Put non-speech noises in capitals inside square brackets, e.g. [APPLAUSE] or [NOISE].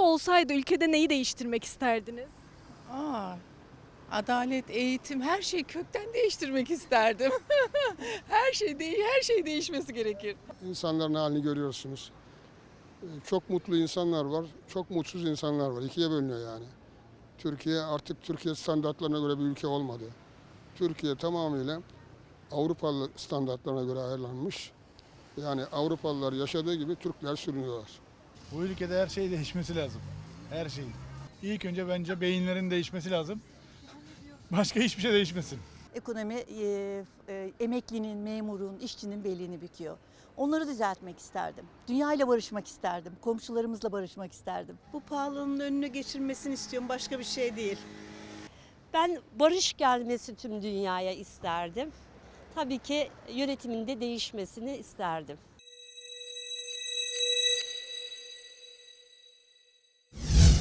olsaydı ülkede neyi değiştirmek isterdiniz? Aa, adalet, eğitim, her şeyi kökten değiştirmek isterdim. [LAUGHS] her şey değil, her şey değişmesi gerekir. İnsanların halini görüyorsunuz. Ee, Çok mutlu insanlar var, çok mutsuz insanlar var. İkiye bölünüyor yani. Türkiye artık Türkiye standartlarına göre bir ülke olmadı. Türkiye tamamıyla Avrupalı standartlarına göre ayarlanmış. Yani Avrupalılar yaşadığı gibi Türkler sürünüyorlar. Bu ülkede her şey değişmesi lazım. Her şey. İlk önce bence beyinlerin değişmesi lazım. Başka hiçbir şey değişmesin. Ekonomi e, e, emeklinin, memurun, işçinin belini büküyor. Onları düzeltmek isterdim. Dünyayla barışmak isterdim. Komşularımızla barışmak isterdim. Bu pahalılığın önünü geçirmesini istiyorum. Başka bir şey değil. Ben barış gelmesi tüm dünyaya isterdim. Tabii ki yönetiminde değişmesini isterdim.